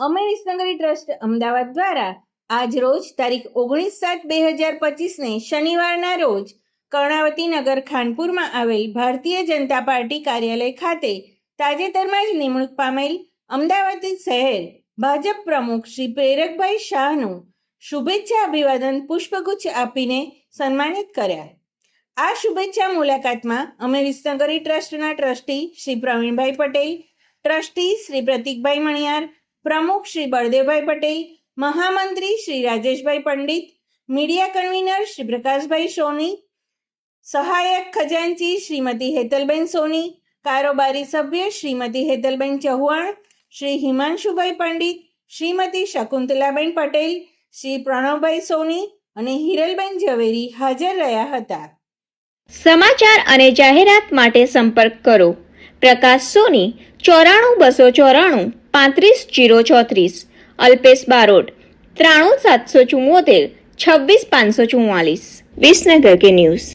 અમે વિસનગરી ટ્રસ્ટ અમદાવાદ દ્વારા આજ રોજ તારીખ ઓગણીસ સાત બે હજાર પચીસને શનિવારના રોજ કર્ણાવતી નગર ખાનપુરમાં આવેલ ભારતીય જનતા પાર્ટી કાર્યાલય ખાતે તાજેતરમાં જ નિમણૂક પામેલ અમદાવાદ શહેર ભાજપ પ્રમુખ શ્રી પ્રેરકભાઈ શાહનું શુભેચ્છા અભિવાદન પુષ્પગુચ્છ આપીને સન્માનિત કર્યા. આ શુભેચ્છા મુલાકાતમાં અમે વિસનગરી ટ્રસ્ટના ટ્રસ્ટી શ્રી પ્રવીણભાઈ પટેલ, ટ્રસ્ટી શ્રી પ્રતિકભાઈ મણિયાર, પ્રમુખ શ્રી બળદેવભાઈ પટેલ, મહામંત્રી શ્રી રાજેશભાઈ પંડિત, મીડિયા કન્વીનર શ્રી પ્રકાશભાઈ સોની, સહાયક ખજાનચી શ્રીમતી હેતલબેન સોની કારોબારી સભ્ય શ્રીમતી હેતલબેન ચૌહાણ, શ્રી હિમાંશુભાઈ પંડિત, શ્રીમતી શકુંતલાબેન પટેલ, શ્રી પ્રણવભાઈ સોની અને હિરલબેન ઝવેરી હાજર રહ્યા હતા. સમાચાર અને જાહેરાત માટે સંપર્ક કરો. પ્રકાશ સોની, ચોરાણું બસો ચોરાણું, પાંત્રીસ જીરો ચોત્રીસ. અલ્પેશ બારોટ, ત્રાણું સાતસો ચુમ્મોતેર છવ્વીસ પાંચસો ચુમ્માલીસ વિસનગર કે ન્યૂઝ.